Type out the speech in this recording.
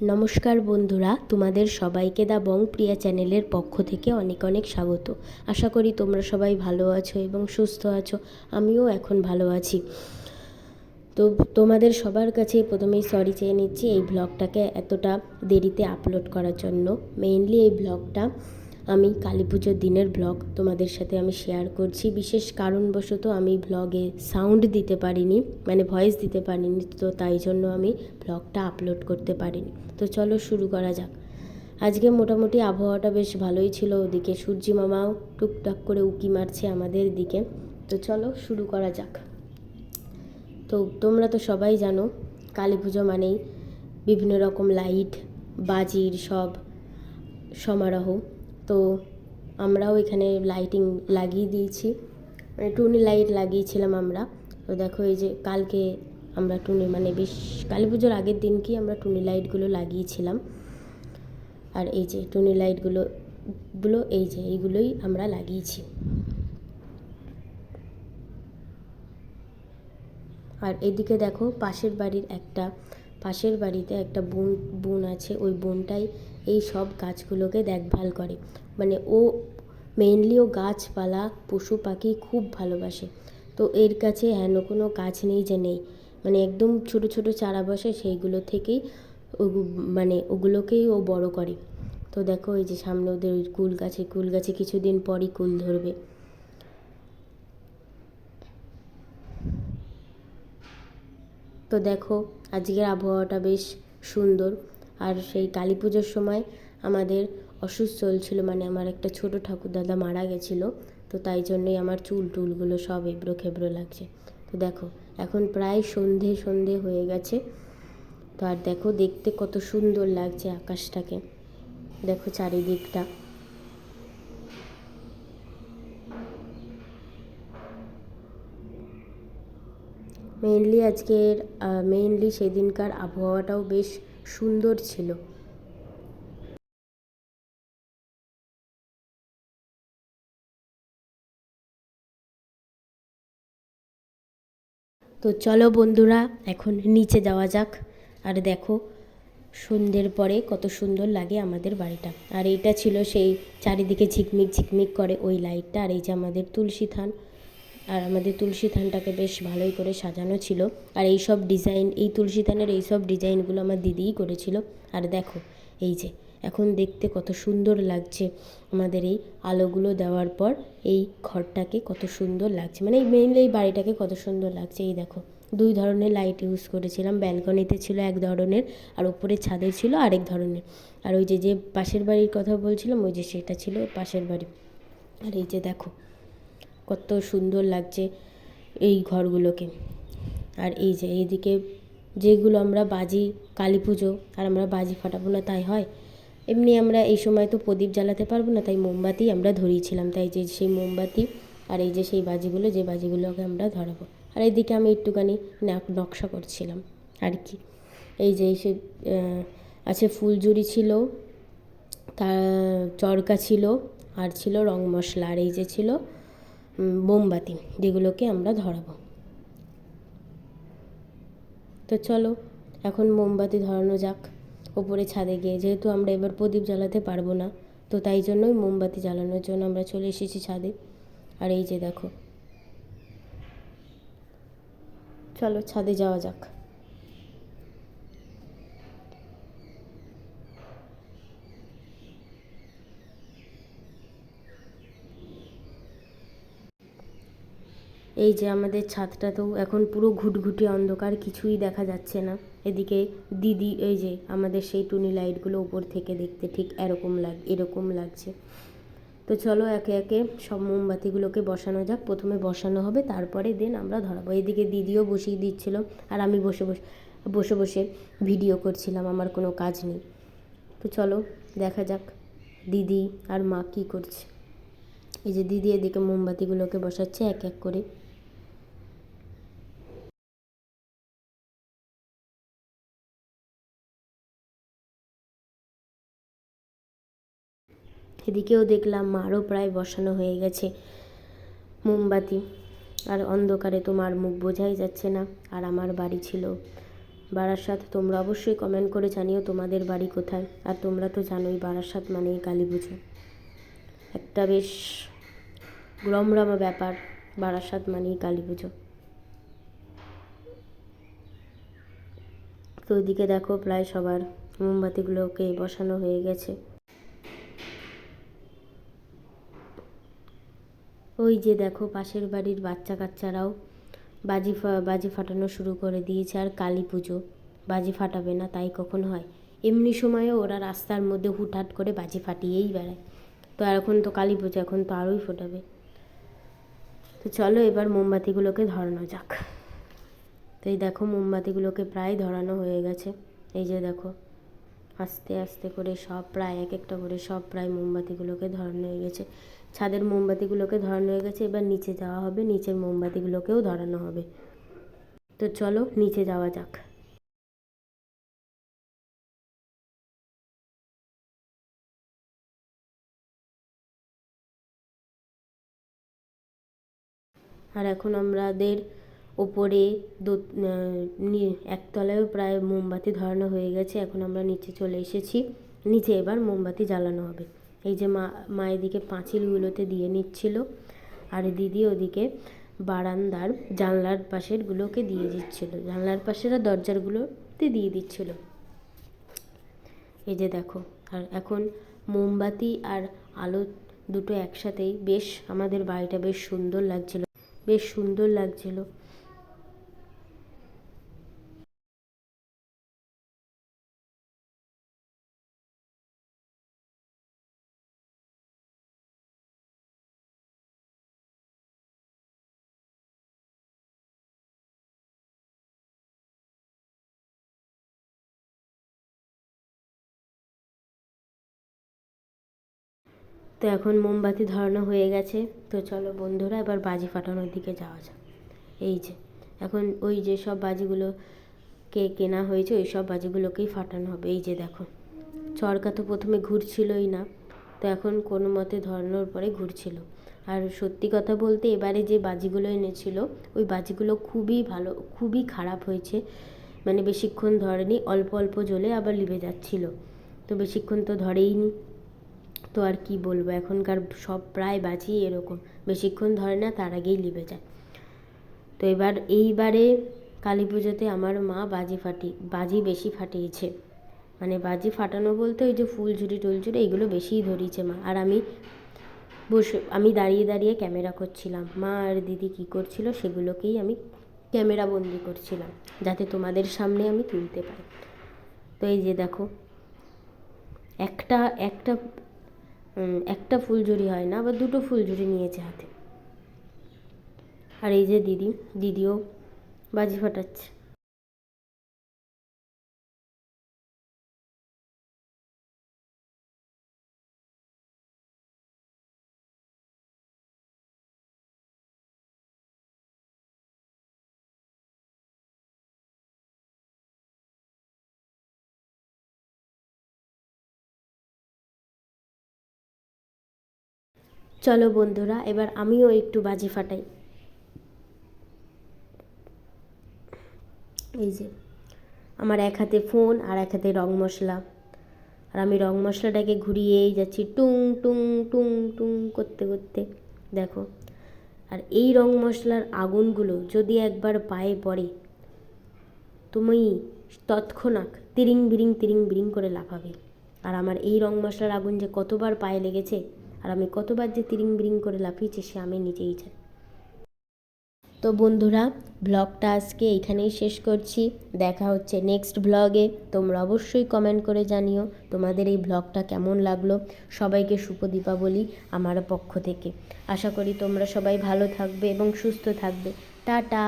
নমস্কার বন্ধুরা, তোমাদের সবাইকে দা বং প্রিয়া চ্যানেলের পক্ষ থেকে অনেক অনেক স্বাগত। আশা করি তোমরা সবাই ভালো আছো এবং সুস্থ আছো, আমিও এখন ভালো আছি। তো তোমাদের সবার কাছে প্রথমেই সরি চেয়ে নিচ্ছি, এই ব্লগটাকে এতটা দেরিতে আপলোড করার জন্য। মেইনলি এই ব্লগটা আমি কালী পুজোর দিনের ব্লগ তোমাদের সাথে আমি শেয়ার করছি। বিশেষ কারণবশত আমি ব্লগে সাউন্ড দিতে পারিনি মানে ভয়েস দিতে পারিনি, তো তাই জন্য আমি ব্লগটা আপলোড করতে পারিনি। তো চলো শুরু করা যাক। আজকে মোটামুটি আবহাওয়াটা বেশ ভালোই ছিল ওদিকে। সূর্যি মামাও টুকটাক করে উকি মারছে আমাদের দিকে। তো চলো শুরু করা যাক। তো তোমরা তো সবাই জানো, কালী পুজো মানেই বিভিন্ন রকম লাইট বাজির সব সমারোহ। তো আমরাও এখানে লাইটিং লাগিয়ে দিয়েছি। মানে টুনি লাইট লাগিয়েছিলাম আমরা। তো দেখো এই যে কালকে আমরা টুনি মানে বেশ কালী পুজোর আগের দিনকেই আমরা টুনি লাইটগুলো লাগিয়েছিলাম। আর এই যে টুনি লাইটগুলো গুলো এই যে এইগুলোই আমরা লাগিয়েছি। আর এদিকে দেখো পাশের বাড়ির একটা, পাশের বাড়িতে একটা বোন বোন আছে। ওই বোনটাই এই সব গাছগুলোকে দেখভাল করে। মানে ও মেইনলি ও গাছপালা, পশু পাখি খুব ভালোবাসে। তো এর কাছে হেন কোনো গাছ নেই যে নেই। মানে একদম ছোট ছোট চারা বসে সেইগুলো থেকেই মানে ওগুলোকেই ও বড় করে। তো দেখো এই যে সামনে ওদের ওই কুল গাছে কুল গাছে কিছুদিন পরই কুল ধরবে। তো দেখো, আজকের আবহাওয়াটা বেশ সুন্দর। আর সেই কালী পুজোর সময় আমাদের অসুস্থ চলছিল মানে আমার একটা ছোট ঠাকুর দাদা মারা গেছিল, তো তাই জন্যই আমার চুল টুলগুলো সব এবড়ো খেবড়ো লাগছে। তো দেখো, এখন প্রায় সন্ধে সন্ধে হয়ে গেছে, তো আর দেখো দেখতে কত সুন্দর লাগছে আকাশটাকে। দেখো চারিদিকটা। মেইনলি আজকের মেইনলি সেদিনকার আবহাওয়াটাও বেশ সুন্দর ছিল। তো চলো বন্ধুরা, এখন নিচে যাওয়া যাক। আর দেখো, সন্ধ্যের পরে কত সুন্দর লাগে আমাদের বাড়িটা। আর এইটা ছিল সেই চারিদিকে ঝিকমিক ঝিকমিক করে ওই লাইটটা। আর এই যে আমাদের তুলসী থান আর আমাদের তুলসী থানটাকে বেশ ভালোই করে সাজানো ছিল। আর এই সব ডিজাইন এই তুলসী থানের এই সব ডিজাইনগুলো আমার দিদিই করেছিল। আর দেখো, এই যে, এখন দেখতে কত সুন্দর লাগছে আমাদের এই আলোগুলো দেওয়ার পর। এই ঘরটাকে কত সুন্দর লাগছে মানে এই মেইনলি এই বাড়িটাকে কত সুন্দর লাগছে। এই দেখো, দুই ধরনের লাইট ইউজ করেছিলাম। ব্যালকনিতে ছিল এক ধরনের, আর উপরে ছাদে ছিল আরেক ধরনের। আর ওই যে যে পাশের বাড়ির কথা বলছিলাম, ওই যে সেটা ছিল পাশের বাড়ি। আর এই যে দেখো কত সুন্দর লাগছে এই ঘরগুলোকে। আর এই যে এইদিকে যেগুলো আমরা বাজি, কালী পুজো আর আমরা বাজি ফাটাবো না তাই হয়, এমনি আমরা এই সময় তো প্রদীপ জ্বালাতে পারব না, তাই মোমবাতি আমরা ধরিয়েছিলাম। তাই যে সেই মোমবাতি আর এই যে সেই বাজিগুলো, যে বাজিগুলোকে আমরা ধরাবো। আর এইদিকে আমি একটুখানি নকশা করছিলাম আর কি। এই যে সে আছে ফুলঝুরি ছিল, তা চরকা ছিল আর ছিল রং মশলা। আর এই যে ছিল মোমবাতি, যেগুলোকে আমরা ধরাবো। তো চলো, এখন মোমবাতি ধরানো যাক, ওপরে ছাদে গিয়ে। যেহেতু আমরা এবার প্রদীপ জ্বালাতে পারব না, তো তাই জন্যই মোমবাতি জ্বালানোর জন্য আমরা চলে এসেছি ছাদে। আর এই যে দেখো, চলো ছাদে যাওয়া যাক। এই যে আমাদের ছাদটা তো এখন পুরো ঘুটঘুটি অন্ধকার, কিছুই দেখা যাচ্ছে না। এদিকে দিদি, এই যে আমাদের সেই টুনি লাইটগুলো উপর থেকে দেখতে ঠিক এরকম লাগ, এরকম লাগছে। তো চলো একে একে সব মোমবাতিগুলোকে বসানো যাক। প্রথমে বসানো হবে, তারপরে দেন আমরা ধরাবো। এদিকে দিদিও বসিয়ে দিচ্ছিল, আর আমি বসে বসে বসে বসে ভিডিও করছিলাম, আমার কোনো কাজ নেই। তো চলো দেখা যাক দিদি আর মা কী করছে। এই যে দিদি এদিকে মোমবাতিগুলোকে বসাচ্ছে এক এক করে। এদিকেও দেখলাম মারও প্রায় বসানো হয়ে গেছে। মোমবাতি। আর অন্ধকারে তো মার মুখ বোঝাই যাচ্ছে না, আর আমার বাড়ি ছিল। বারাসাত, তোমরা অবশ্যই কমেন্ট করে জানিও তোমাদের বাড়ি কোথায়। আর তোমরা তো জানোই বারাসাত মানেই কালী পুজো। একটা বেশ রমরমা ব্যাপার, বারাসাত মানেই কালী পুজো। তো ওইদিকে দেখো প্রায় সবার মোমবাতিগুলোকে বসানো হয়ে গেছে। ওই যে দেখো পাশের বাড়ির বাচ্চা কাচ্চারাও বাজি বাজি ফাটানো শুরু করে দিয়েছে আর কালী পুজো। বাজি ফাটাবে না, তাই কখন হয়? এমনি সময়ে ওরা রাস্তার মধ্যে হুটহাট করে বাজি ফাটিয়েই বেড়ায়। তো এখন তো কালী পুজো, এখন তো আরোই ফোটাবে। তো চলো এবার মোমবাতিগুলোকে ধরানো যাক। তো এই দেখো মোমবাতিগুলোকে প্রায় ধরানো হয়ে গেছে। এই যে দেখো, আস্তে আস্তে করে সব প্রায়, এক একটা করে সব প্রায় মোমবাতিগুলোকে ধরানো হয়ে গেছে। ছাদের মোমবাতিগুলোকে ধরানো হয়ে গেছে, এবার নিচে যাওয়া হবে, নিচের মোমবাতিগুলোকেও ধরানো হবে। তো চলো নিচে যাওয়া যাক। আর এখন আমাদের ওপরে দো একতলায়ও প্রায় মোমবাতি ধরানো হয়ে গেছে, এখন আমরা নিচে চলে এসেছি। নিচে এবার মোমবাতি জ্বালানো হবে। এই যে মা মা এদিকে পাঁচিলগুলোতে দিয়ে নিচ্ছিল আর দিদি ওদিকে বারান্দার জানলার পাশেরগুলোকে দিয়ে দিচ্ছিল। জানলার পাশের দরজারগুলোতে দিয়ে দিচ্ছিল। এই যে দেখো, আর এখন মোমবাতি আর আলো দুটো একসাথেই। বেশ, আমাদের বাড়িটা বেশ সুন্দর লাগছিল। বেশ সুন্দর লাগছিল। তো এখন মোমবাতি ধরানো হয়ে গেছে। তো চলো বন্ধুরা, এবার বাজি ফাটানোর দিকে যাওয়া যাক। এই যে, এখন ওই যে সব বাজিগুলো কে কেনা হয়েছে, ওই সব বাজিগুলোকেই ফাটানো হবে। এই যে দেখো, চরকা তো প্রথমে ঘুরছিলই না, তো এখন কোনো মতে ধরানোর পরে ঘুরছিল। আর সত্যি কথা বলতে এবারে যে বাজিগুলো এনেছিল, ওই বাজিগুলো খুবই ভালো, খুবই খারাপ হয়েছে। মানে বেশিক্ষণ ধরেনি, অল্প অল্প জ্বলে আবার লিভে যাচ্ছিল। তো বেশিক্ষণ তো ধরেইনি। তো আর কি বলব? এখনকার সব প্রায় বাজি এরকম। বেশিক্ষণ ধরে না, তার আগেই লিবে যায়। তো এবার এইবারে কালী পুজোতে আমার মা বাজি ফাটি, বাজি বেশি ফাটিয়েছে। মানে বাজি ফাটানো বলতে ওই যে ফুল ফুলঝুরি টুলঝুরি এইগুলো বেশিই ধরিয়েছে মা। আর আমি বসে, আমি দাঁড়িয়ে দাঁড়িয়ে ক্যামেরা করছিলাম। মা আর দিদি কী করছিল সেগুলোকেই আমি ক্যামেরা বন্দি করছিলাম, যাতে তোমাদের সামনে আমি তুলতে পারি। তো এই যে দেখো, একটা একটা একটা ফুলঝুরি হয় না, আবার দুটো ফুলঝুরি নিয়েছে হাতে। আর এই যে দিদি, দিদিও বাজি ফাটাচ্ছে। চলো বন্ধুরা, এবার আমিও একটু বাজি ফাটাই। এই যে, আমার এক হাতে ফোন আর এক হাতে রং মশলা। আর আমি রং মশলাটাকে ঘুরিয়েই যাচ্ছি টুং টুং টুং টুং করতে করতে। দেখো, আর এই রং মশলার আগুনগুলো যদি একবার পায়ে পড়ে, তুমি তৎক্ষণাৎ তিরিং, বিরিং তিরিং, বিরিং করে লাফাবে। আর আমার এই রং মশলার আগুন যে কতবার পায়ে লেগেছে আর আমি কতবার যে তিরিং বিরিং করে লাফিয়েছি, সে আমি নিজেই জানি। তো বন্ধুরা, ব্লগটা আজকে এইখানেই শেষ করছি। দেখা হচ্ছে নেক্সট ব্লগে। তোমরা অবশ্যই কমেন্ট করে জানিও তোমাদের এই ব্লগটা কেমন লাগল। সবাইকে শুভ দীপাবলি আমার পক্ষ থেকে। আশা করি তোমরা সবাই ভালো থাকবে এবং সুস্থ থাকবে। টাটা!